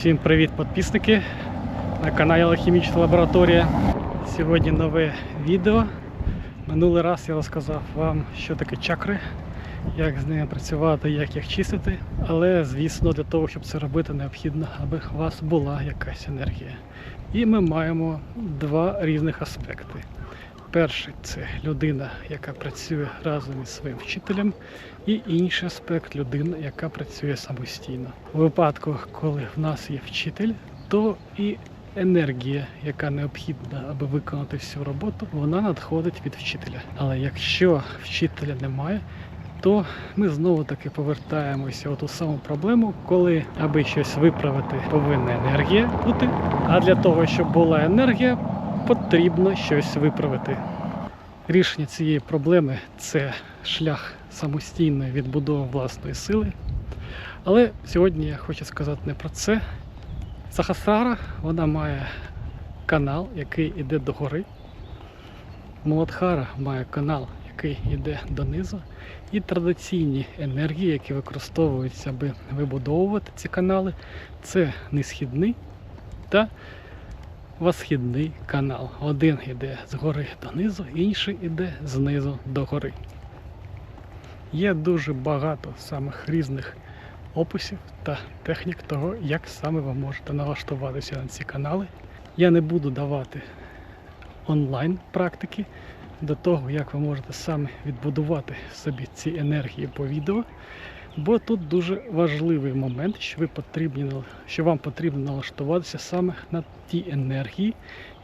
Всім привіт, підписники на каналі Алхімічна Лабораторія. Сьогодні нове відео. Минулий раз я розказав вам, що таке чакри, як з ними працювати, як їх чистити. Але, звісно, для того, щоб це робити, необхідно, аби у вас була якась енергія. І ми маємо два різних аспекти. Перший це людина, яка працює разом із своїм вчителем, і інший аспект людина, яка працює самостійно. У випадку, коли в нас є вчитель, то і енергія, яка необхідна, аби виконати всю роботу, вона надходить від вчителя. Але якщо вчителя немає, то ми знову таки повертаємося у ту саму проблему, коли аби щось виправити, повинна енергія бути. А для того, щоб була енергія, потрібно щось виправити. Рішення цієї проблеми це шлях самостійної відбудови власної сили. Але сьогодні я хочу сказати не про це. Сахасрара вона має канал, який йде догори. Муладхара має канал, який йде донизу. І традиційні енергії, які використовуються, аби вибудовувати ці канали, це несхідний та восхідний канал. Один йде згори донизу, інший йде знизу до гори. Є дуже багато самих різних описів та технік того, як саме ви можете налаштуватися на ці канали. Я не буду давати онлайн практики до того, як ви можете самі відбудувати собі ці енергії по відео. Бо тут дуже важливий момент, що ви потрібні, що вам потрібно налаштуватися саме на ті енергії,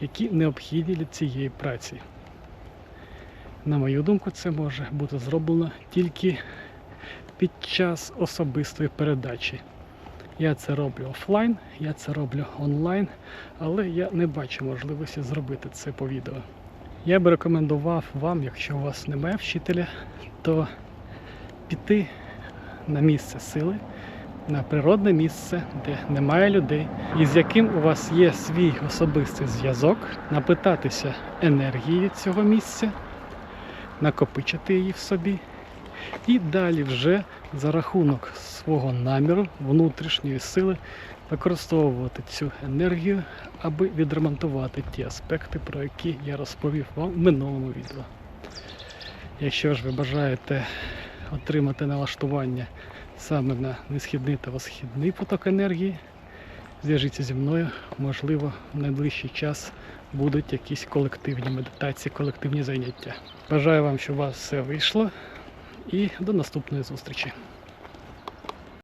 які необхідні для цієї праці. На мою думку, це може бути зроблено тільки під час особистої передачі. Я це роблю офлайн, я це роблю онлайн, але я не бачу можливості зробити це по відео. Я би рекомендував вам, якщо у вас немає вчителя, то піти на місце сили, на природне місце, де немає людей, і з яким у вас є свій особистий зв'язок, напитатися енергії цього місця, накопичити її в собі, і далі вже за рахунок свого наміру, внутрішньої сили використовувати цю енергію, аби відремонтувати ті аспекти, про які я розповів вам в минулому відео. Якщо ж ви бажаєте отримати налаштування саме на несхідний та восхідний поток енергії, зв'яжіться зі мною, можливо, в найближчий час будуть якісь колективні медитації, колективні заняття. Бажаю вам, щоб у вас все вийшло і до наступної зустрічі.